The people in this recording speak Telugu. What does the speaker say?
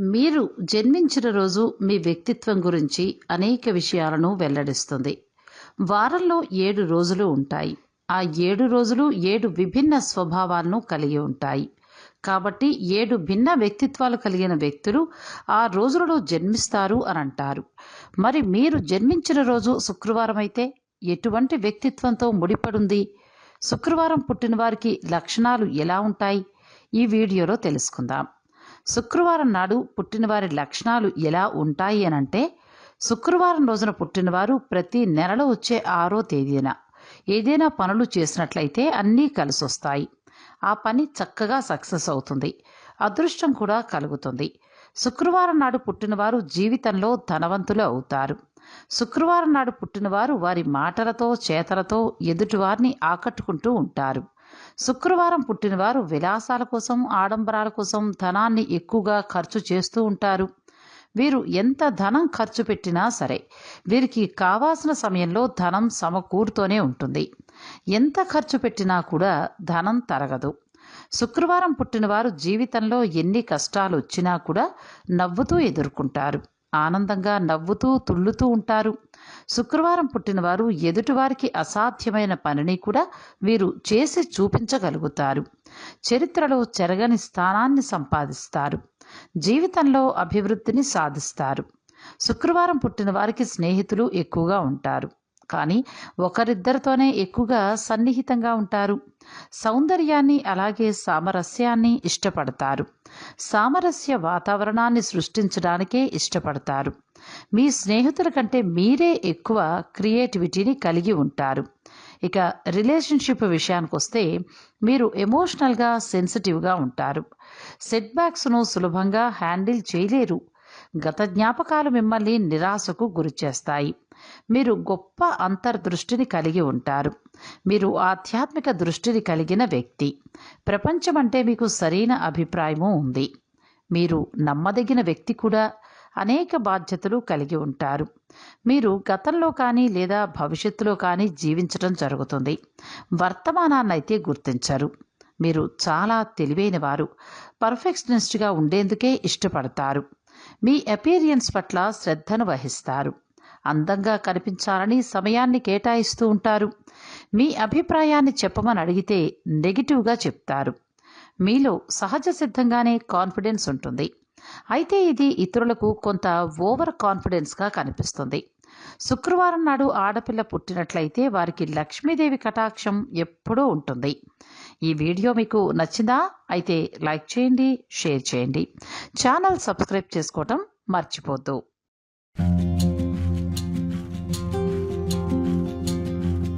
మీరు జన్మించిన రోజు మీ వ్యక్తిత్వం గురించి అనేక విషయాలను వెల్లడిస్తుంది. వారంలో ఏడు రోజులు ఉంటాయి. ఆ ఏడు రోజులు ఏడు విభిన్న స్వభావాలను కలిగి ఉంటాయి. కాబట్టి ఏడు భిన్న వ్యక్తిత్వాలు కలిగిన వ్యక్తులు ఆ రోజులలో జన్మిస్తారు అని అంటారు మరి మీరు జన్మించిన రోజు శుక్రవారం అయితే ఎటువంటి వ్యక్తిత్వంతో ముడిపడుంది? శుక్రవారం పుట్టిన వారికి లక్షణాలు ఎలా ఉంటాయి? ఈ వీడియోలో తెలుసుకుందాం. శుక్రవారం నాడు పుట్టినవారి లక్షణాలు ఎలా ఉంటాయి అని అంటే శుక్రవారం రోజున పుట్టినవారు ప్రతి నెలలో వచ్చే ఆరో తేదీన ఏదైనా పనులు చేసినట్లయితే అన్నీ కలిసి వస్తాయి ఆ పని చక్కగా సక్సెస్ అవుతుంది. అదృష్టం కూడా కలుగుతుంది. శుక్రవారం నాడు పుట్టినవారు జీవితంలో ధనవంతులు అవుతారు. శుక్రవారం నాడు పుట్టినవారు వారి మాటలతో చేతలతో ఎదుటివారిని ఆకట్టుకుంటూ ఉంటారు. శుక్రవారం పుట్టినవారు విలాసాల కోసం ఆడంబరాల కోసం ధనాన్ని ఎక్కువగా ఖర్చు చేస్తూ ఉంటారు. వీరు ఎంత ధనం ఖర్చు పెట్టినా సరే వీరికి కావాల్సిన సమయంలో ధనం సమకూరుతూనే ఉంటుంది. ఎంత ఖర్చు పెట్టినా కూడా ధనం తరగదు. శుక్రవారం పుట్టినవారు జీవితంలో ఎన్ని కష్టాలు వచ్చినా కూడా నవ్వుతూ ఎదుర్కొంటారు. ఆనందంగా నవ్వుతూ తుళ్ళుతూ ఉంటారు. శుక్రవారం పుట్టినవారు ఎదుటివారికి అసాధ్యమైన పనిని కూడా వీరు చేసి చూపించగలుగుతారు. చరిత్రలో చెరగని స్థానాన్ని సంపాదిస్తారు. జీవితంలో అభివృద్ధిని సాధిస్తారు. శుక్రవారం పుట్టిన వారికి స్నేహితులు ఎక్కువగా ఉంటారు. కానీ ఒకరిద్దరితోనే ఎక్కువగా సన్నిహితంగా ఉంటారు. సౌందర్యాన్ని అలాగే సామరస్యాన్ని ఇష్టపడతారు. సామరస్య వాతావరణాన్ని సృష్టించడానికే ఇష్టపడతారు. మీ స్నేహితుల కంటే మీరే ఎక్కువ క్రియేటివిటీని కలిగి ఉంటారు. ఇక రిలేషన్షిప్ విషయానికి వస్తే మీరు ఎమోషనల్గా సెన్సిటివ్గా ఉంటారు. సెట్బ్యాక్స్ను సులభంగా హ్యాండిల్ చేయలేరు. గత జ్ఞాపకాలు మిమ్మల్ని నిరాశకు గురిచేస్తాయి మీరు గొప్ప అంతర్దృష్టిని కలిగి ఉంటారు. మీరు ఆధ్యాత్మిక దృష్టిని కలిగిన వ్యక్తి. ప్రపంచం అంటే మీకు సరైన అభిప్రాయము ఉంది. మీరు నమ్మదగిన వ్యక్తి కూడా అనేక బాధ్యతలు కలిగి ఉంటారు. మీరు గతంలో కానీ లేదా భవిష్యత్తులో కానీ జీవించడం జరుగుతుంది. వర్తమానాన్ని అయితే గుర్తించరు. మీరు చాలా తెలివైన వారు పర్ఫెక్షనిస్ట్గా ఉండేందుకే ఇష్టపడతారు. మీ అపీరియన్స్ పట్ల శ్రద్ధను వహిస్తారు. అందంగా కనిపించాలని సమయాన్ని కేటాయిస్తూ ఉంటారు. మీ అభిప్రాయాన్ని చెప్పమని అడిగితే నెగిటివ్గా చెప్తారు. మీలో సహజ సిద్ధంగానే కాన్ఫిడెన్స్ ఉంటుంది. అయితే ఇది ఇతరులకు కొంత ఓవర్ కాన్ఫిడెన్స్గా కనిపిస్తుంది. శుక్రవారం నాడు ఆడపిల్ల పుట్టినట్లయితే వారికి లక్ష్మీదేవి కటాక్షం ఎప్పుడూ ఉంటుంది. ఈ వీడియో మీకు నచ్చిందా? అయితే లైక్ చేయండి షేర్ చేయండి. ఛానల్ సబ్స్క్రైబ్ చేసుకోవటం మర్చిపోద్దు.